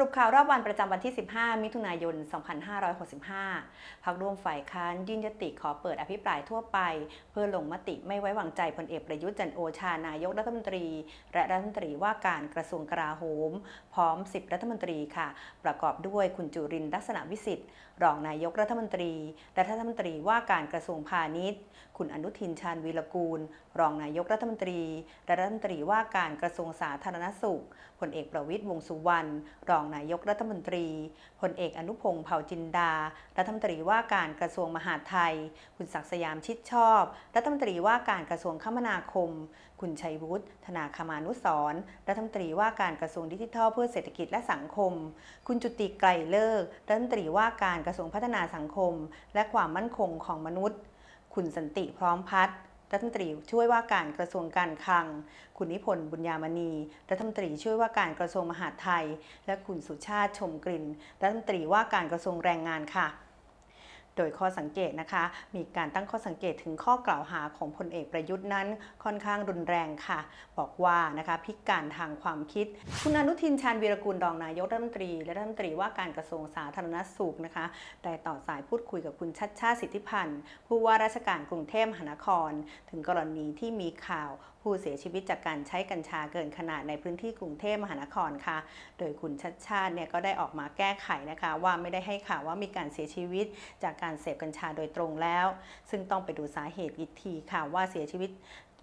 รุปข่าวรอบวันประจำวันที่ 15 มิถุนายน 2565 พักร่วมฝ่ายค้านยื่นยติขอเปิดอภิปรายทั่วไป เพื่อลงมติไม่ไว้วางใจพลเอกประยุทธ์จันโอชานายกรัฐมนตรี และรัฐมนตรีว่าการกระทรวงกลาโหม พร้อม 10 รัฐมนตรีค่ะ ประกอบด้วยคุณจุรินทร์ลักษณะวิสิทธิ์ รองนายกรัฐมนตรี และรัฐมนตรีว่าการกระทรวงพาณิชย์ คุณอนุทินชาญวีรกูล รองนายกรัฐมนตรี และรัฐมนตรีว่าการกระทรวงสาธารณสุขพลเอกประวิตยวงสุวรรณรองนายกรัฐมนตรีพลเอกอนุพงศ์เผ่าจินดา รัฐมนตรีว่าการกระทรวงมหาดไทย คุณศักดิ์สยามชิดชอบ รัฐมนตรีว่าการกระทรวงคมนาคม คุณชัยวุฒิธนาคมานุสรรัฐมนตรีว่าการกระทรวงดิจิทัลเพื่อเศรษฐกิจและสังคม คุณจุติไกรเลิกรัฐมนตรีว่าการกระทรวงพัฒนาสังคม และความมั่นคงของมนุษย์ คุณสันติพร้อมพัฒน์ รัฐมนตรีช่วยว่าการกระทรวงการคลัง คุณนิพนธ์บุญญามณี รัฐมนตรีช่วยว่าการกระทรวงมหาดไทย และคุณสุชาติชมกลิ่น รัฐมนตรีว่าการกระทรวงแรงงานค่ะ โดยข้อสังเกตนะคะ มีการตั้งข้อสังเกตถึงข้อกล่าวหาของพลเอกประยุทธ์นั้นค่อนข้างรุนแรงค่ะ บอกว่านะคะพิการทางความคิด คุณอนุทินชาญวีรกูลรองนายกรัฐมนตรีและรัฐมนตรีว่าการกระทรวงสาธารณสุขนะคะได้ต่อสายพูดคุยกับคุณชัดชาติสิทธิพันธ์ผู้ว่าราชการกรุงเทพมหานคร ถึงกรณีที่มีข่าวผู้เสียชีวิตจากการใช้กัญชาเกินขนาดในพื้นที่กรุงเทพมหานครค่ะ โดยคุณชัดชาติเนี่ยก็ได้ออกมาแก้ไขนะคะ ว่าไม่ได้ให้ข่าวว่ามีการเสียชีวิตจากการเสพกัญชาโดยตรงแล้ว ซึ่งต้องไปดูสาเหตุอีกทีค่ะว่าเสียชีวิต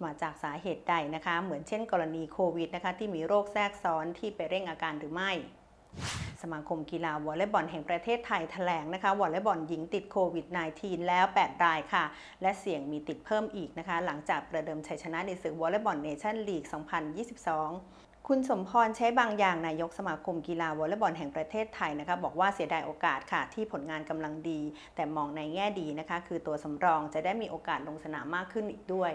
มาจากสาเหตุใดนะคะ เหมือนเช่น กรณีโควิดนะคะที่มีโรคแทรกซ้อนที่ไปเร่งอาการหรือไม่สมาคมกีฬาวอลเลย์บอลแห่งประเทศไทยแถลงนะคะวอลเลย์บอลหญิงติดโควิด -19 แล้ว 8 รายค่ะ และเสี่ยงมีติดเพิ่มอีกนะคะ หลังจากประเดิมชัยชนะในศึกวอลเลย์บอลเนชั่นลีก 2022 คุณสมพรใช้บางอย่างนายกสมาคมกีฬาวอลเลย์บอลแห่งประเทศไทยนะคะบอกว่าเสียดายโอกาสค่ะที่ผลงานกำลังดี แต่มองในแง่ดีนะคะ คือตัวสำรองจะได้มีโอกาสลงสนามมากขึ้นอีกด้วย